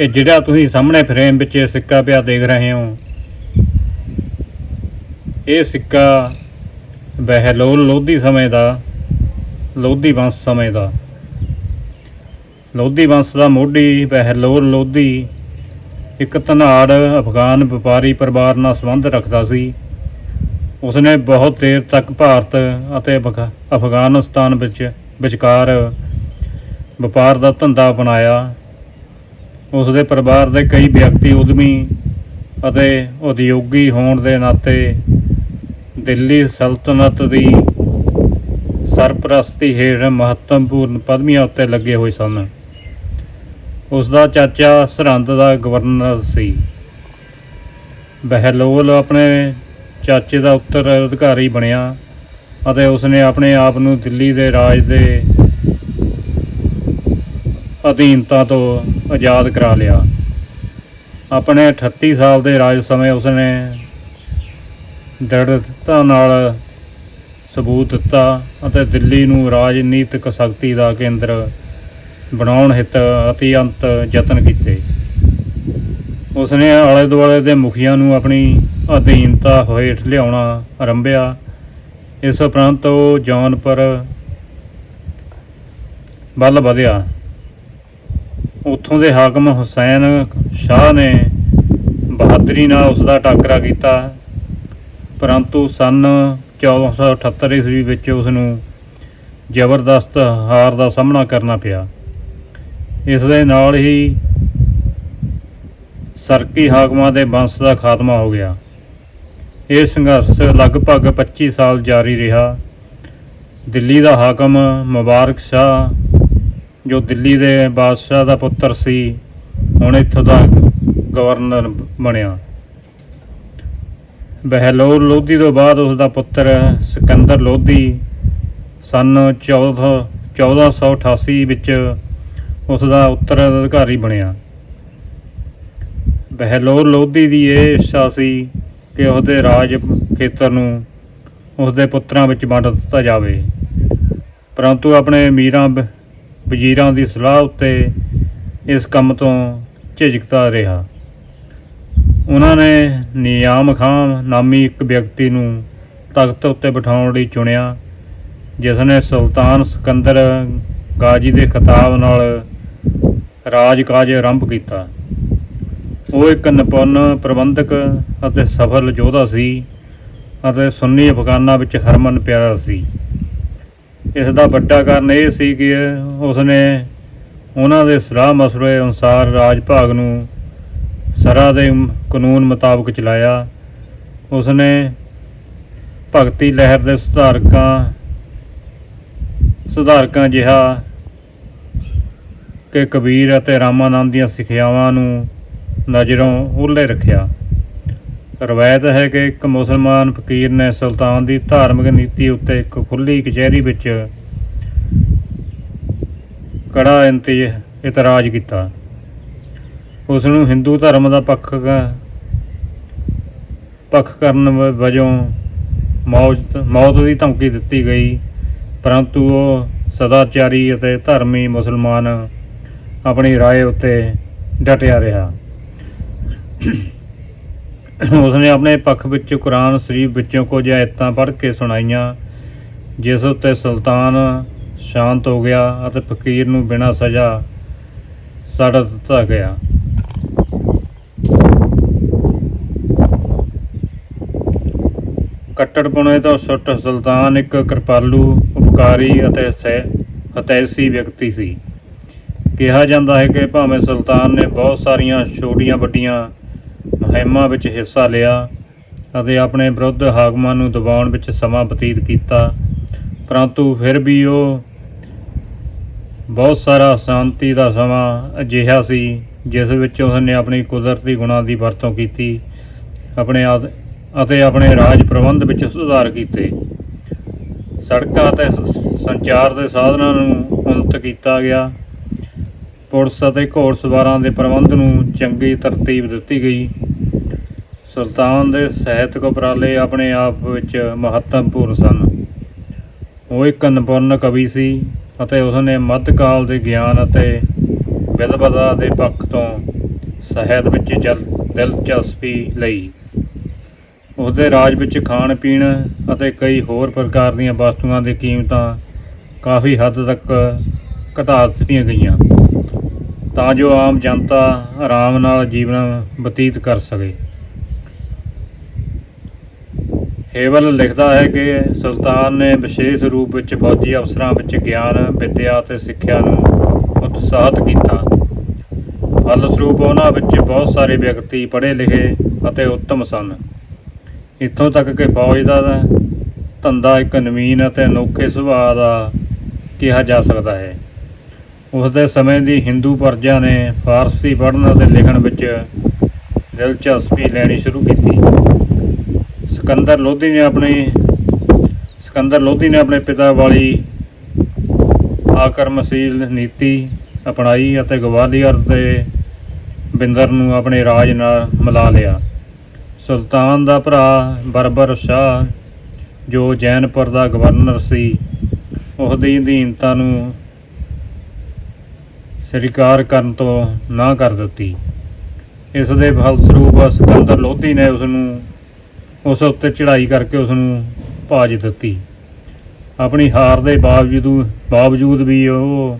ਇਹ ਜਿਹੜਾ ਤੁਸੀਂ ਸਾਹਮਣੇ ਫਰੇਮ ਵਿੱਚ ਇਹ ਸਿੱਕਾ ਪਿਆ ਦੇਖ ਰਹੇ ਹੋ, ਇਹ ਸਿੱਕਾ ਬਹਿਲੋਲ ਲੋਧੀ ਸਮੇਂ ਦਾ, ਲੋਧੀ ਵੰਸ਼ ਸਮੇਂ ਦਾ। ਲੋਧੀ ਵੰਸ਼ ਦਾ ਮੋਢੀ ਬਹਿਲੋਲ ਲੋਧੀ, ਇੱਕ ਧਨਾੜ ਅਫਗਾਨ ਵਪਾਰੀ ਪਰਿਵਾਰ ਨਾਲ ਸੰਬੰਧ ਰੱਖਦਾ ਸੀ। ਉਸਨੇ ਬਹੁਤ ਦੇਰ ਤੱਕ ਭਾਰਤ ਅਤੇ ਅਫਗਾ- ਅਫਗਾਨਿਸਤਾਨ ਵਿੱਚ ਵਿਚਕਾਰ ਵਪਾਰ ਦਾ ਧੰਦਾ ਬਣਾਇਆ ਉਸ ਦੇ ਪਰਿਵਾਰ ਦੇ ਕਈ ਵਿਅਕਤੀ ਉਦਮੀ ਅਤੇ ਉਦਯੋਗੀ ਹੋਣ ਦੇ ਨਾਤੇ ਦਿੱਲੀ ਸਲਤਨਤ ਦੀ ਸਰਪ੍ਰਸਤੀ ਹੇਠ ਮਹੱਤਵਪੂਰਨ ਪਦਵੀਆਂ ਉੱਤੇ ਲੱਗੇ ਹੋਏ ਸਨ। ਉਸ ਦਾ ਚਾਚਾ ਸਰਹੰਦ ਦਾ ਗਵਰਨਰ ਸੀ। ਬਹਿਲੋਲ ਆਪਣੇ ਚਾਚੇ ਦਾ ਉੱਤਰ ਅਧਿਕਾਰੀ ਬਣਿਆ ਅਤੇ ਉਸਨੇ ਆਪਣੇ ਆਪ ਨੂੰ ਦਿੱਲੀ ਦੇ ਰਾਜ ਦੇ ਅਧੀਨਤਾ ਤੋਂ ਆਜ਼ਾਦ ਕਰਾ ਲਿਆ। ਆਪਣੇ 38 ਸਾਲ ਦੇ ਰਾਜ ਸਮੇਂ ਉਸਨੇ ਦ੍ਰਿੜਤਾ ਨਾਲ ਸਬੂਤ ਦਿੱਤਾ ਅਤੇ ਦਿੱਲੀ ਨੂੰ ਰਾਜਨੀਤਿਕ ਸ਼ਕਤੀ ਦਾ ਕੇਂਦਰ ਬਣਾਉਣ ਹਿੱਤ ਅਤਿਅੰਤ ਯਤਨ ਕੀਤੇ। ਉਸਨੇ ਆਲੇ ਦੁਆਲੇ ਦੇ ਮੁਖੀਆਂ ਨੂੰ ਆਪਣੀ ਅਧੀਨਤਾ ਹੇਠ ਲਿਆਉਣਾ ਆਰੰਭਿਆ। ਇਸ ਉਪਰੰਤ ਉਹ ਜੌਨਪੁਰ ਵੱਲ ਵਧਿਆ। ਉੱਥੋਂ ਦੇ ਹਾਕਮ ਹੁਸੈਨ ਸ਼ਾਹ ਨੇ ਬਹਾਦਰੀ ਨਾਲ ਉਸ ਦਾ ਟਾਕਰਾ ਕੀਤਾ। ਪਰੰਤੂ ਸਨ 1478 ਈਸਵੀ ਵਿੱਚ ਉਸ ਨੂੰ ਜ਼ਬਰਦਸਤ ਹਾਰ ਦਾ ਸਾਹਮਣਾ ਕਰਨਾ ਪਿਆ। ਇਸ ਦੇ ਨਾਲ ਹੀ ਸਰਕੀ ਹਾਕਮਾਂ ਦੇ ਵੰਸ਼ ਦਾ ਖਾਤਮਾ ਹੋ ਗਿਆ। ਇਹ ਸੰਘਰਸ਼ ਲਗਭਗ 25 ਸਾਲ ਜਾਰੀ ਰਿਹਾ। ਦਿੱਲੀ ਦਾ ਹਾਕਮ ਮੁਬਾਰਕ ਸ਼ਾਹ ਜੋ ਦਿੱਲੀ ਦੇ ਬਾਦਸ਼ਾਹ ਦਾ ਪੁੱਤਰ ਸੀ, ਹੁਣ ਇੱਥੋਂ ਦਾ ਗਵਰਨਰ ਬਣਿਆ। ਬਹਿਲੋਰ ਲੋਧੀ ਤੋਂ ਬਾਅਦ ਉਸ ਦਾ ਪੁੱਤਰ ਸਿਕੰਦਰ ਲੋਧੀ ਸਨ 14 1488 ਵਿੱਚ ਉਸ ਦਾ ਉੱਤਰਾਧਿਕਾਰੀ ਬਣਿਆ। ਬਹਿਲੋਰ ਲੋਧੀ ਦੀ ਇਹ ਇੱਛਾ ਸੀ ਕਿ ਉਸਦੇ ਰਾਜ ਖੇਤਰ ਨੂੰ ਉਸਦੇ ਪੁੱਤਰਾਂ ਵਿੱਚ ਵੰਡ ਦਿੱਤਾ ਜਾਵੇ। ਪਰੰਤੂ ਆਪਣੇ ਅਮੀਰਾਂ ਬ- ਵਜ਼ੀਰਾਂ ਦੀ ਸਲਾਹ ਉੱਤੇ ਇਸ ਕੰਮ ਤੋਂ ਝਿਜਕਦਾ ਰਿਹਾ। ਉਹਨਾਂ ਨੇ ਨਿਯਾਮ ਖਾਨ ਨਾਮੀ ਇੱਕ ਵਿਅਕਤੀ ਨੂੰ ਤਖਤ ਉੱਤੇ ਬਿਠਾਉਣ ਲਈ ਚੁਣਿਆ, ਜਿਸ ਨੇ ਸੁਲਤਾਨ ਸਿਕੰਦਰ ਗਾਜੀ ਦੇ ਖਿਤਾਬ ਨਾਲ ਰਾਜ-ਕਾਜ ਆਰੰਭ ਕੀਤਾ। ਉਹ ਇੱਕ ਨਿਪੁੰਨ ਪ੍ਰਬੰਧਕ ਅਤੇ ਸਫਲ ਯੋਧਾ ਸੀ ਅਤੇ ਸੁੰਨੀ ਅਫਗਾਨਾਂ ਵਿੱਚ ਹਰਮਨ ਪਿਆਰਾ ਸੀ। ਇਸ ਦਾ ਵੱਡਾ ਕਾਰਨ ਇਹ ਸੀ ਕਿ ਉਸਨੇ ਉਹਨਾਂ ਦੇ ਸਲਾਹ ਮਸਲੇ ਅਨੁਸਾਰ ਰਾਜ ਭਾਗ ਨੂੰ ਸਰਾ ਦੇ ਕਾਨੂੰਨ ਮੁਤਾਬਕ ਚਲਾਇਆ। ਉਸਨੇ ਭਗਤੀ ਲਹਿਰ ਦੇ ਸੁਧਾਰਕਾਂ ਸੁਧਾਰਕਾਂ ਜਿਹਾ ਕਿ ਕਬੀਰ ਅਤੇ ਰਾਮਾਨੰਦ ਦੀਆਂ ਸਿੱਖਿਆਵਾਂ ਨੂੰ ਨਜ਼ਰੋਂ ਉਹਲੇ ਰੱਖਿਆ। ਰਵਾਇਤ ਹੈ ਕਿ ਇੱਕ ਮੁਸਲਮਾਨ ਫਕੀਰ ਨੇ ਸੁਲਤਾਨ ਦੀ ਧਾਰਮਿਕ ਨੀਤੀ ਉੱਤੇ ਇੱਕ ਖੁੱਲੀ ਕਚਹਿਰੀ ਵਿੱਚ ਕੜਾ ਇੰਤਜ ਇਤਰਾਜ਼ ਕੀਤਾ ਉਸ ਨੂੰ ਹਿੰਦੂ ਧਰਮ ਦਾ ਪੱਖ ਕ- ਪੱਖ ਕਰਨ ਵ- ਵਜੋਂ ਮੌਤ ਮੌਤ ਦੀ ਧਮਕੀ ਦਿੱਤੀ ਗਈ ਪਰੰਤੂ ਉਹ ਸਦਾਚਾਰੀ ਅਤੇ ਧਰਮੀ ਮੁਸਲਮਾਨ ਆਪਣੀ رائے ਉੱਤੇ ਡਟਿਆ ਰਿਹਾ ਉਸਨੇ ਆਪਣੇ ਪੱਖ ਵਿੱਚ ਕੁਰਾਨ ਸ਼ਰੀਫ ਵਿੱਚੋਂ ਕੁਝ ਆਇਤਾਂ ਪੜ੍ਹ ਕੇ ਸੁਣਾਈਆਂ, ਜਿਸ ਉੱਤੇ ਸੁਲਤਾਨ ਸ਼ਾਂਤ ਹੋ ਗਿਆ ਅਤੇ ਫਕੀਰ ਨੂੰ ਬਿਨਾਂ ਸਜ਼ਾ ਸੜ ਦਿੱਤਾ ਗਿਆ। ਕੱਟੜਪੁਣੇ ਤੋਂ ਸੁੱਟ ਸੁਲਤਾਨ ਇੱਕ ਕਿਰਪਾਲੂ, ਉਪਕਾਰੀ ਅਤੇ ਹਤੈਸੀ ਵਿਅਕਤੀ ਸੀ। ਕਿਹਾ ਜਾਂਦਾ ਹੈ ਕਿ ਭਾਵੇਂ ਸੁਲਤਾਨ ਨੇ ਬਹੁਤ ਸਾਰੀਆਂ ਛੋਟੀਆਂ ਵੱਡੀਆਂ ਮੁਹਿੰਮਾਂ ਵਿੱਚ ਹਿੱਸਾ ਲਿਆ ਅਤੇ ਆਪਣੇ ਵਿਰੁੱਧ ਹਾਕਮਾਂ ਨੂੰ ਦਬਾਉਣ ਵਿੱਚ ਸਮਾਂ ਬਤੀਤ ਕੀਤਾ। ਪਰੰਤੂ ਫਿਰ ਵੀ ਉਹ ਬਹੁਤ ਸਾਰਾ ਸ਼ਾਂਤੀ ਦਾ ਸਮਾਂ ਅਜਿਹਾ ਸੀ, ਜਿਸ ਵਿੱਚ ਉਸਨੇ ਆਪਣੀ ਕੁਦਰਤੀ ਗੁਣਾਂ ਦੀ ਵਰਤੋਂ ਕੀਤੀ, ਆਪਣੇ ਆਦ- ਅਤੇ ਆਪਣੇ ਰਾਜ ਪ੍ਰਬੰਧ ਵਿੱਚ ਸੁਧਾਰ ਕੀਤੇ। ਸੜਕਾਂ ਅਤੇ ਸੰਚਾਰ ਦੇ ਸਾਧਨਾਂ ਨੂੰ ਉਨਤ ਕੀਤਾ ਗਿਆ। ਪੁਲਿਸ ਅਤੇ ਘੋੜਸਵਾਰਾਂ ਦੇ ਪ੍ਰਬੰਧ ਨੂੰ ਚੰਗੀ ਤਰਤੀਬ ਦਿੱਤੀ ਗਈ। ਸੁਲਤਾਨ ਦੇ ਸਾਹਿਤਕ ਉਪਰਾਲੇ ਆਪਣੇ ਆਪ ਵਿੱਚ ਮਹੱਤਵਪੂਰਨ ਸਨ। ਉਹ ਇੱਕ ਨਿਪੁੰਨ ਕਵੀ ਸੀ ਅਤੇ ਉਸਨੇ ਮੱਧਕਾਲ ਦੇ ਗਿਆਨ ਅਤੇ ਵਿਦਵਤਾ ਦੇ ਪੱਖ ਤੋਂ ਸਾਹਿਤ ਵਿੱਚ ਜਲ, ਦਿਲਚਸਪੀ ਲਈ। ਉਸਦੇ ਰਾਜ ਵਿੱਚ ਖਾਣ ਪੀਣ ਅਤੇ ਕਈ ਹੋਰ ਪ੍ਰਕਾਰ ਦੀਆਂ ਵਸਤੂਆਂ ਦੀ ਕੀਮਤਾਂ ਕਾਫੀ ਹੱਦ ਤੱਕ ਘਟਾ ਦਿੱਤੀਆਂ ਗਈਆਂ, ਤਾਂ ਜੋ ਆਮ ਜਨਤਾ ਆਰਾਮ ਨਾਲ ਜੀਵਨ ਬਤੀਤ ਕਰ ਸਕੇ। ਹੇਵਲ ਲਿਖਦਾ ਹੈ ਕਿ ਸੁਲਤਾਨ ਨੇ ਵਿਸ਼ੇਸ਼ ਰੂਪ ਵਿੱਚ ਫੌਜੀ ਅਫਸਰਾਂ ਵਿੱਚ ਗਿਆਨ, ਵਿੱਦਿਆ ਅਤੇ ਸਿੱਖਿਆ ਨੂੰ ਉਤਸ਼ਾਹਿਤ ਕੀਤਾ। ਫਲਸਰੂਪ ਉਹਨਾਂ ਵਿੱਚ ਬਹੁਤ ਸਾਰੇ ਵਿਅਕਤੀ ਪੜ੍ਹੇ ਲਿਖੇ ਅਤੇ ਉੱਤਮ ਸਨ। ਇੱਥੋਂ ਤੱਕ ਕਿ ਫੌਜ ਦਾ ਧੰਦਾ ਇੱਕ ਨਵੀਨ ਅਤੇ ਅਨੋਖੇ ਸੁਭਾਅ ਦਾ ਕਿਹਾ ਜਾ ਸਕਦਾ ਹੈ। ਉਸ ਦੇ ਸਮੇਂ ਦੀ ਹਿੰਦੂ ਪ੍ਰਜਾ ਨੇ ਫਾਰਸੀ ਪੜ੍ਹਨ ਅਤੇ ਲਿਖਣ ਵਿੱਚ ਦਿਲਚਸਪੀ ਲੈਣੀ ਸ਼ੁਰੂ ਕੀਤੀ। ਸਿਕੰਦਰ ਲੋਧੀ ਨੇ ਆਪਣੀ, ਸਿਕੰਦਰ ਲੋਧੀ ਨੇ ਆਪਣੇ ਪਿਤਾ ਵਾਲੀ ਆਕਰਮਸ਼ੀਲ ਨੀਤੀ ਅਪਣਾਈ ਅਤੇ ਗਵਾਲੀਅਰ ਦੇ ਬਿੰਦਰ ਨੂੰ ਆਪਣੇ ਰਾਜ ਨਾਲ ਮਿਲਾ ਲਿਆ। ਸੁਲਤਾਨ ਦਾ ਭਰਾ ਬਰਬਰ ਸ਼ਾਹ, ਜੋ ਜੈਨਪੁਰ ਦਾ ਗਵਰਨਰ ਸੀ ਉਸ ਦੀ ਅਧੀਨਤਾ ਨੂੰ ਸਵੀਕਾਰ ਕਰਨ ਤੋਂ ਨਾ ਕਰ ਦਿੱਤੀ। ਇਸ ਦੇ ਫਲਸਰੂਪ ਸਿਕੰਦਰ ਲੋਧੀ ਨੇ ਉਸ ਨੂੰ ਉਸ ਉੱਤੇ ਚੜ੍ਹਾਈ ਕਰਕੇ ਉਸ ਨੂੰ ਭਾਜ ਦਿੱਤੀ। ਆਪਣੀ ਹਾਰ ਦੇ ਬਾਵਜੂਦ ਬਾਵਜੂਦ ਵੀ ਉਹ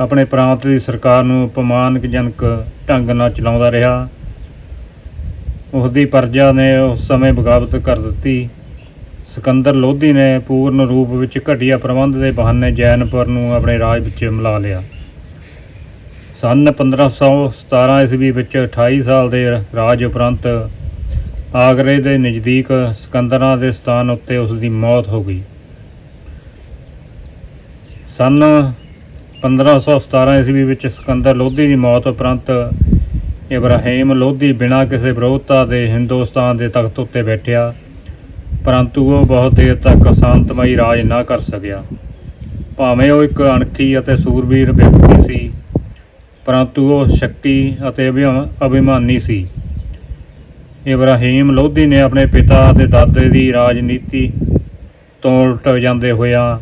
ਆਪਣੇ ਪ੍ਰਾਂਤ ਦੀ ਸਰਕਾਰ ਨੂੰ ਅਪਮਾਨਜਨਕ ਢੰਗ ਨਾਲ ਚਲਾਉਂਦਾ ਰਿਹਾ। ਉਸ ਦੀ ਪ੍ਰਜਾ ਨੇ ਉਸ ਸਮੇਂ ਬਗਾਵਤ ਕਰ ਦਿੱਤੀ। ਸਿਕੰਦਰ ਲੋਧੀ ਨੇ ਪੂਰਨ ਰੂਪ ਵਿੱਚ ਘਟੀਆ ਪ੍ਰਬੰਧ ਦੇ ਬਹਾਨੇ ਜੈਨਪੁਰ ਨੂੰ ਆਪਣੇ ਰਾਜ ਵਿੱਚ ਮਿਲਾ ਲਿਆ। ਸੰਨ 1517 ਈਸਵੀ ਵਿੱਚ 28 ਸਾਲ ਦੇ ਰਾਜ ਉਪਰੰਤ ਆਗਰੇ ਦੇ ਨਜ਼ਦੀਕ ਸਿਕੰਦਰਾਂ ਦੇ ਸਥਾਨ ਉੱਤੇ ਉਸ ਦੀ ਮੌਤ ਹੋ ਗਈ। ਸੰਨ 1517 ਈਸਵੀ ਵਿੱਚ ਸਿਕੰਦਰ ਲੋਧੀ ਦੀ ਮੌਤ ਉਪਰੰਤ ਇਬਰਾਹੀਮ ਲੋਧੀ ਬਿਨਾਂ ਕਿਸੇ ਵਿਰੋਧਤਾ ਦੇ ਹਿੰਦੁਸਤਾਨ ਦੇ ਤਖਤ ਉੱਤੇ ਬੈਠਿਆ, ਪਰੰਤੂ ਉਹ ਬਹੁਤ ਦੇਰ ਤੱਕ ਸ਼ਾਂਤਮਈ ਰਾਜ ਨਾ ਕਰ ਸਕਿਆ। ਭਾਵੇਂ ਉਹ ਇੱਕ ਅਣਖੀ ਅਤੇ ਸੂਰਬੀਰ ਵਿਅਕਤੀ ਸੀ, ਪਰੰਤੂ ਉਹ ਸ਼ੱਕੀ ਅਤੇ ਅਭਿਮਾ- ਅਭਿਮਾਨੀ ਸੀ। ਇਬਰਾਹੀਮ ਲੋਧੀ ਨੇ ਆਪਣੇ ਪਿਤਾ ਅਤੇ ਦਾਦੇ ਦੀ ਰਾਜਨੀਤੀ ਤੋਂ ਉਲਟ ਜਾਂਦੇ ਹੋਇਆ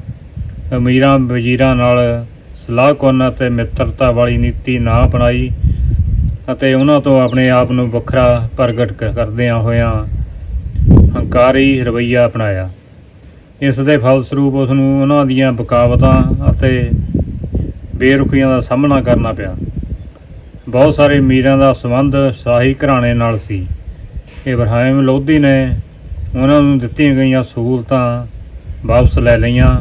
ਅਮੀਰਾਂ ਵਜ਼ੀਰਾਂ ਨਾਲ ਸਲਾਹਕੁੰਨ ਅਤੇ ਮਿੱਤਰਤਾ ਵਾਲੀ ਨੀਤੀ ਨਾ ਅਪਣਾਈ ਅਤੇ ਉਹਨਾਂ ਤੋਂ ਆਪਣੇ ਆਪ ਨੂੰ ਵੱਖਰਾ ਪ੍ਰਗਟ ਕ- ਕਰਦਿਆਂ ਹੋਇਆਂ ਹੰਕਾਰੀ ਰਵੱਈਆ ਅਪਣਾਇਆ। ਇਸ ਦੇ ਫਲਸਰੂਪ ਉਸ ਨੂੰ ਉਹਨਾਂ ਦੀਆਂ ਬਕਾਵਤਾਂ ਅਤੇ ਬੇਰੁਖੀਆਂ ਦਾ ਸਾਹਮਣਾ ਕਰਨਾ ਪਿਆ। ਬਹੁਤ ਸਾਰੇ ਅਮੀਰਾਂ ਦਾ ਸੰਬੰਧ ਸ਼ਾਹੀ ਘਰਾਣੇ ਨਾਲ ਸੀ। ਇਬਰਾਹਿਮ ਲੋਧੀ ਨੇ ਉਹਨਾਂ ਨੂੰ ਦਿੱਤੀਆਂ ਗਈਆਂ ਸਹੂਲਤਾਂ ਵਾਪਸ ਲੈ ਲਈਆਂ।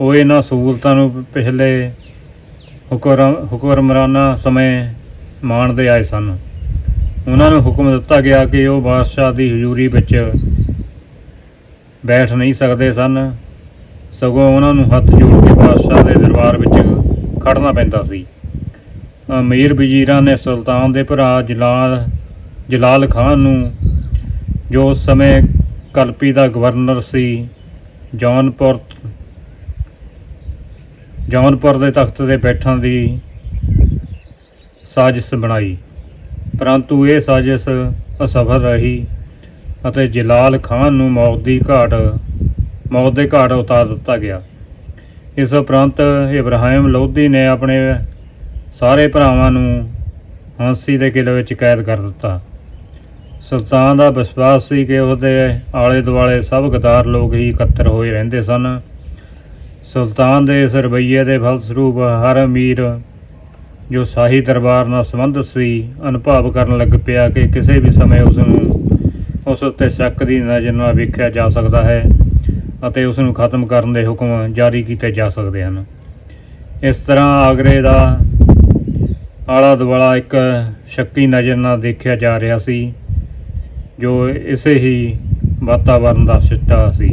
ਉਹ ਇਹਨਾਂ ਸਹੂਲਤਾਂ ਨੂੰ ਪਿਛਲੇ ਹੁਕਮ ਹੁਕਮਰਾਨਾ ਸਮੇਂ ਮਾਣਦੇ ਆਏ ਸਨ। ਉਹਨਾਂ ਨੂੰ ਹੁਕਮ ਦਿੱਤਾ ਗਿਆ ਕਿ ਉਹ ਬਾਦਸ਼ਾਹ ਦੀ ਹਜ਼ੂਰੀ ਵਿੱਚ ਬੈਠ ਨਹੀਂ ਸਕਦੇ ਸਨ। ਸਗੋਂ ਉਹਨਾਂ ਨੂੰ ਹੱਥ ਜੋੜ ਕੇ ਬਾਦਸ਼ਾਹ ਦੇ ਦਰਬਾਰ ਵਿੱਚ ਖੜਨਾ ਪੈਂਦਾ ਸੀ। ਅਮੀਰ ਵਜ਼ੀਰਾਂ ਨੇ ਸੁਲਤਾਨ ਦੇ ਭਰਾ ਜਲਾਲ ਜਲਾਲ ਖਾਨ ਨੂੰ, ਜੋ ਉਸ ਸਮੇਂ ਕਲਪੀ ਦਾ ਗਵਰਨਰ ਸੀ, ਜੌਨਪੁਰ ਜੌਨਪੁਰ ਦੇ ਤਖਤ ਤੇ ਬੈਠਣ ਦੀ ਸਾਜ਼ਿਸ਼ ਬਣਾਈ। ਪਰੰਤੂ ਇਹ ਸਾਜ਼ਿਸ਼ ਅਸਫਲ ਰਹੀ ਅਤੇ ਜਲਾਲ ਖਾਨ ਨੂੰ ਮੌਤ ਦੀ ਘਾਟ, ਮੌਤ ਦੇ ਘਾਟ ਉਤਾਰ ਦਿੱਤਾ ਗਿਆ। ਇਸ ਉਪਰੰਤ ਇਬਰਾਹਿਮ ਲੋਧੀ ਨੇ ਆਪਣੇ ਸਾਰੇ ਭਰਾਵਾਂ ਨੂੰ ਹਾਂਸੀ ਦੇ ਕਿਲ੍ਹੇ ਵਿੱਚ ਕੈਦ ਕਰ ਦਿੱਤਾ। ਸੁਲਤਾਨ ਦਾ ਵਿਸ਼ਵਾਸ ਸੀ ਕਿ ਉਹਦੇ ਆਲੇ ਦੁਆਲੇ ਸਭ ਗਦਾਰ ਲੋਕ ਹੀ ਇਕੱਤਰ ਹੋਏ ਰਹਿੰਦੇ ਸਨ। ਸੁਲਤਾਨ ਦੇ ਇਸ ਰਵੱਈਏ ਦੇ ਫਲਸਰੂਪ ਹਰ ਅਮੀਰ ਜੋ ਸ਼ਾਹੀ ਦਰਬਾਰ ਨਾਲ ਸੰਬੰਧਿਤ ਸੀ, ਅਨੁਭਵ ਕਰਨ ਲੱਗ ਪਿਆ ਕਿ ਕਿਸੇ ਵੀ ਸਮੇਂ ਉਸ ਨੂੰ ਉਸ ਉੱਤੇ ਸ਼ੱਕ ਦੀ ਨਜ਼ਰ ਨਾਲ ਵੇਖਿਆ ਜਾ ਸਕਦਾ ਹੈ ਅਤੇ ਉਸ ਨੂੰ ਖਤਮ ਕਰਨ ਦੇ ਹੁਕਮ ਜਾਰੀ ਕੀਤੇ ਜਾ ਸਕਦੇ ਹਨ। ਇਸ ਤਰ੍ਹਾਂ ਆਗਰੇ ਦਾ ਆਲਾ ਦੁਆਲਾ ਇੱਕ ਸ਼ੱਕੀ ਨਜ਼ਰ ਨਾਲ ਦੇਖਿਆ ਜਾ ਰਿਹਾ ਸੀ। ਜੋ ਇਸੇ ਹੀ ਵਾਤਾਵਰਣ ਦਾ ਸਿੱਟਾ ਸੀ।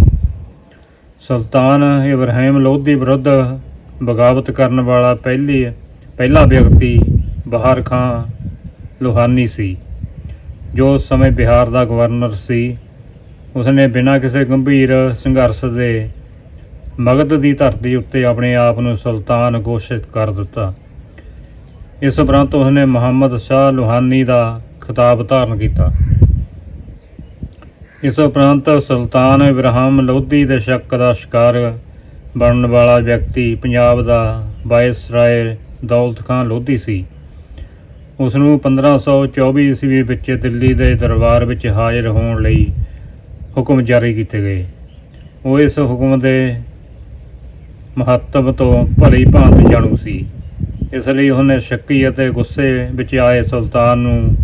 ਸੁਲਤਾਨ ਇਬਰਾਹਿਮ ਲੋਧੀ ਵਿਰੁੱਧ ਬਗਾਵਤ ਕਰਨ ਵਾਲਾ ਪਹਿਲੀ, ਪਹਿਲਾ ਵਿਅਕਤੀ ਬਹਾਰ ਖਾਂ ਲੋਹਾਨੀ ਸੀ, ਜੋ ਉਸ ਸਮੇਂ ਬਿਹਾਰ ਦਾ ਗਵਰਨਰ ਸੀ। ਉਸਨੇ ਬਿਨਾਂ ਕਿਸੇ ਗੰਭੀਰ ਸੰਘਰਸ਼ ਦੇ ਮਗਧ ਦੀ ਧਰਤੀ ਉੱਤੇ ਆਪਣੇ ਆਪ ਨੂੰ ਸੁਲਤਾਨ ਘੋਸ਼ਿਤ ਕਰ ਦਿੱਤਾ। ਇਸ ਉਪਰੰਤ ਉਸਨੇ ਮੁਹੰਮਦ ਸ਼ਾਹ ਲੋਹਾਨੀ ਦਾ ਖਿਤਾਬ ਧਾਰਨ ਕੀਤਾ। ਇਸ ਉਪਰੰਤ ਸੁਲਤਾਨ ਇਬਰਾਹਿਮ ਲੋਧੀ ਦੇ ਸ਼ੱਕ ਦਾ ਸ਼ਿਕਾਰ ਬਣਨ ਵਾਲਾ ਵਿਅਕਤੀ ਪੰਜਾਬ ਦਾ ਵਾਇਸਰਾਏ ਦੌਲਤ ਖਾਨ ਲੋਧੀ ਸੀ। ਉਸ ਨੂੰ 1524 ਈਸਵੀ ਵਿੱਚ ਦਿੱਲੀ ਦੇ ਦਰਬਾਰ ਵਿੱਚ ਹਾਜ਼ਰ ਹੋਣ ਲਈ ਹੁਕਮ ਜਾਰੀ ਕੀਤੇ ਗਏ। ਉਹ ਇਸ ਹੁਕਮ ਦੇ ਮਹੱਤਵ ਤੋਂ ਭਲੀ ਭਾਂਤ ਜਾਣੂ ਸੀ। ਇਸ ਲਈ ਉਹਨੇ ਸ਼ੱਕੀ ਅਤੇ ਗੁੱਸੇ ਵਿੱਚ ਆਏ ਸੁਲਤਾਨ ਨੂੰ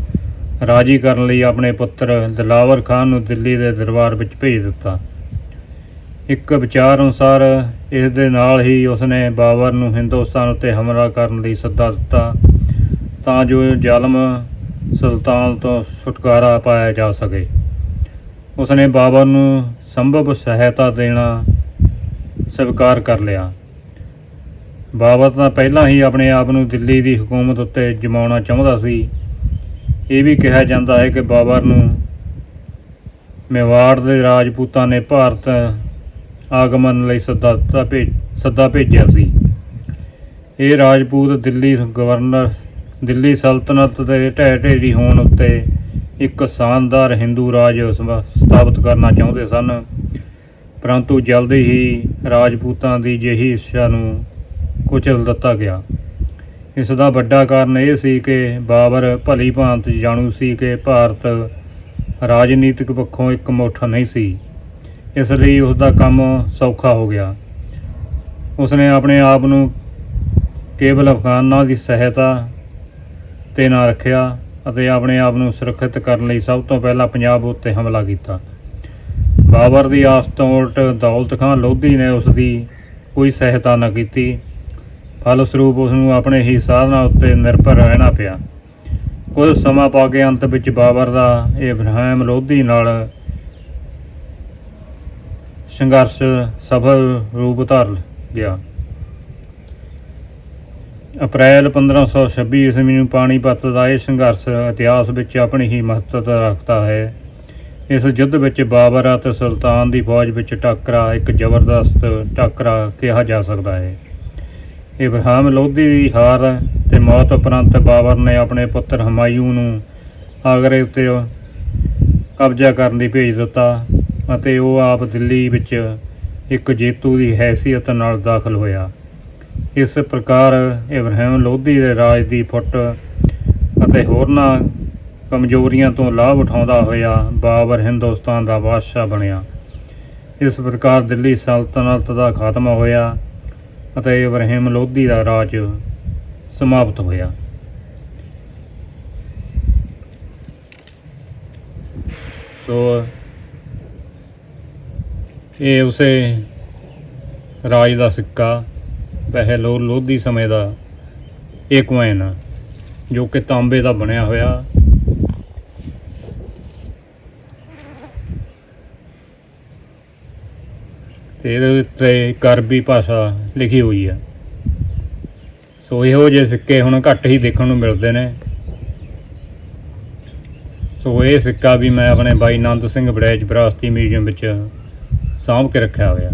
ਰਾਜੀ ਕਰਨ ਲਈ ਆਪਣੇ ਪੁੱਤਰ ਦਿਲਾਵਰ ਖਾਨ ਨੂੰ ਦਿੱਲੀ ਦੇ ਦਰਬਾਰ ਵਿੱਚ ਭੇਜ ਦਿੱਤਾ। ਇੱਕ ਵਿਚਾਰ ਅਨੁਸਾਰ ਇਸ ਦੇ ਨਾਲ ਹੀ ਉਸਨੇ ਬਾਬਰ ਨੂੰ ਹਿੰਦੁਸਤਾਨ ਉੱਤੇ ਹਮਲਾ ਕਰਨ ਲਈ ਸੱਦਾ ਦਿੱਤਾ, ਤਾਂ ਜੋ ਜ਼ਾਲਮ ਸੁਲਤਾਨ ਤੋਂ ਛੁਟਕਾਰਾ ਪਾਇਆ ਜਾ ਸਕੇ। ਉਸਨੇ ਬਾਬਰ ਨੂੰ ਸੰਭਵ ਸਹਾਇਤਾ ਦੇਣਾ ਸਵੀਕਾਰ ਕਰ ਲਿਆ। ਬਾਬਰ ਤਾਂ ਪਹਿਲਾਂ ਹੀ ਆਪਣੇ ਆਪ ਨੂੰ ਦਿੱਲੀ ਦੀ ਹਕੂਮਤ ਉੱਤੇ ਜਮਾਉਣਾ ਚਾਹੁੰਦਾ ਸੀ ਇਹ ਵੀ ਕਿਹਾ ਜਾਂਦਾ ਹੈ ਕਿ ਬਾਬਰ ਨੂੰ ਮੇਵਾੜ ਦੇ ਰਾਜਪੂਤਾਂ ਨੇ ਭਾਰਤ ਆਗਮਨ ਲਈ ਸੱਦਾ ਦਿੱਤਾ ਭੇਜ ਸੱਦਾ ਭੇਜਿਆ ਸੀ। ਇਹ ਰਾਜਪੂਤ ਦਿੱਲੀ ਗਵਰਨਰ, ਦਿੱਲੀ ਸਲਤਨਤ ਦੇ ਢਹਿ ਢੇਰੀ ਹੋਣ ਉੱਤੇ ਇੱਕ ਸ਼ਾਨਦਾਰ ਹਿੰਦੂ ਰਾਜ ਸਮ- ਸਥਾਪਿਤ ਕਰਨਾ ਚਾਹੁੰਦੇ ਸਨ। ਪਰੰਤੂ ਜਲਦੀ ਹੀ ਰਾਜਪੂਤਾਂ ਦੀ ਜਿਹੀ ਇੱਛਾ ਨੂੰ ਕੁਚਲ ਦਿੱਤਾ ਗਿਆ। ਇਸ ਦਾ ਵੱਡਾ ਕਾਰਨ ਇਹ ਸੀ ਕਿ ਬਾਬਰ ਭਲੀ ਭਾਂਤ ਜਾਣੂ ਸੀ ਕਿ ਭਾਰਤ ਰਾਜਨੀਤਿਕ ਪੱਖੋਂ ਇੱਕ ਮੁੱਠ ਨਹੀਂ ਸੀ। ਇਸ ਲਈ ਉਸ ਦਾ ਕੰਮ ਸੌਖਾ ਹੋ ਗਿਆ। ਉਸਨੇ ਆਪਣੇ ਆਪ ਨੂੰ ਕੇਵਲ ਅਫਗਾਨਾਂ ਦੀ ਸਹਾਇਤਾ ਤੇ ਨਾ ਰੱਖਿਆ ਅਤੇ ਆਪਣੇ ਆਪ ਨੂੰ ਸੁਰੱਖਿਅਤ ਕਰਨ ਲਈ ਸਭ ਤੋਂ ਪਹਿਲਾਂ ਪੰਜਾਬ ਉੱਤੇ ਹਮਲਾ ਕੀਤਾ। ਬਾਬਰ ਦੀ ਆਸ ਤੋਂ ਉਲਟ ਦੌਲਤ ਖਾਨ ਲੋਧੀ ਨੇ ਉਸ ਦੀ ਕੋਈ ਸਹਾਇਤਾ ਨਾ ਕੀਤੀ। ਫਲਸਰੂਪ ਉਸ ਨੂੰ ਆਪਣੇ ਹੀ ਸਾਧਨਾਂ ਉੱਤੇ ਨਿਰਭਰ ਰਹਿਣਾ ਪਿਆ। ਕੁਝ ਸਮਾਂ ਪਾ ਕੇ ਅੰਤ ਵਿੱਚ ਬਾਬਰ ਦਾ ਇਬਰਾਹਿਮ ਲੋਧੀ ਨਾਲ ਸੰਘਰਸ਼ ਸਫਲ ਰੂਪ ਧਾਰ ਗਿਆ। ਅਪ੍ਰੈਲ 1526 ਈਸਵੀ ਨੂੰ ਪਾਣੀਪਤ ਦਾ ਇਹ ਸੰਘਰਸ਼ ਇਤਿਹਾਸ ਵਿੱਚ ਆਪਣੀ ਹੀ ਮਹੱਤਤਾ ਰੱਖਦਾ ਹੈ। ਇਸ ਯੁੱਧ ਵਿੱਚ ਬਾਬਰ ਅਤੇ ਸੁਲਤਾਨ ਦੀ ਫੌਜ ਵਿੱਚ ਟੱਕਰਾ ਇੱਕ ਜ਼ਬਰਦਸਤ ਟੱਕਰਾ ਕਿਹਾ ਜਾ ਸਕਦਾ ਹੈ। ਇਬਰਾਹਿਮ ਲੋਧੀ ਦੀ ਹਾਰ ਤੇ ਮੌਤ ਉਪਰੰਤ ਬਾਬਰ ਨੇ ਆਪਣੇ ਪੁੱਤਰ ਹਮਾਯੂ ਨੂੰ ਆਗਰੇ ਉੱਤੇ ਕਬਜ਼ਾ ਕਰਨ ਲਈ ਭੇਜ ਦਿੱਤਾ ਅਤੇ ਉਹ ਆਪ ਦਿੱਲੀ ਵਿੱਚ ਇੱਕ ਜੇਤੂ ਦੀ ਹੈਸੀਅਤ ਨਾਲ ਦਾਖਲ ਹੋਇਆ। ਇਸ ਪ੍ਰਕਾਰ ਇਬਰਾਹਿਮ ਲੋਧੀ ਦੇ ਰਾਜ ਦੀ ਫੁੱਟ ਅਤੇ ਹੋਰਨਾਂ ਕਮਜ਼ੋਰੀਆਂ ਤੋਂ ਲਾਭ ਉਠਾਉਂਦਾ ਹੋਇਆ ਬਾਬਰ ਹਿੰਦੁਸਤਾਨ ਦਾ ਬਾਦਸ਼ਾਹ ਬਣਿਆ। ਇਸ ਪ੍ਰਕਾਰ ਦਿੱਲੀ ਸਲਤਨਤ ਦਾ ਖਾਤਮਾ ਹੋਇਆ ਅਤੇ ਇਬਰਾਹਿਮ ਲੋਧੀ ਦਾ ਰਾਜ ਸਮਾਪਤ ਹੋਇਆ। ਸੋ ਇਹ ਉਸੇ ਰਾਜ ਦਾ ਸਿੱਕਾ ਪਹਿਲੋ ਲੋਧੀ ਸਮੇਂ ਦਾ ਇਹ ਕੁਐਨ ਜੋ ਕਿ ਤਾਂਬੇ ਦਾ ਬਣਿਆ ਹੋਇਆ। ਤੇ ਇਹਦੇ ਉੱਤੇ ਇੱਕ ਅਰਬੀ ਭਾਸ਼ਾ ਲਿਖੀ ਹੋਈ ਆ। ਸੋ ਇਹੋ ਜਿਹੇ ਸਿੱਕੇ ਹੁਣ ਘੱਟ ਹੀ ਦੇਖਣ ਨੂੰ ਮਿਲਦੇ ਨੇ। ਸੋ ਇਹ ਸਿੱਕਾ ਵੀ ਮੈਂ ਆਪਣੇ ਬਾਈ ਨੰਦ ਸਿੰਘ ਵੜੈਚ ਵਿਰਾਸਤੀ ਮਿਊਜ਼ੀਅਮ ਵਿੱਚ ਸਾਂਭ ਕੇ ਰੱਖਿਆ ਹੋਇਆ।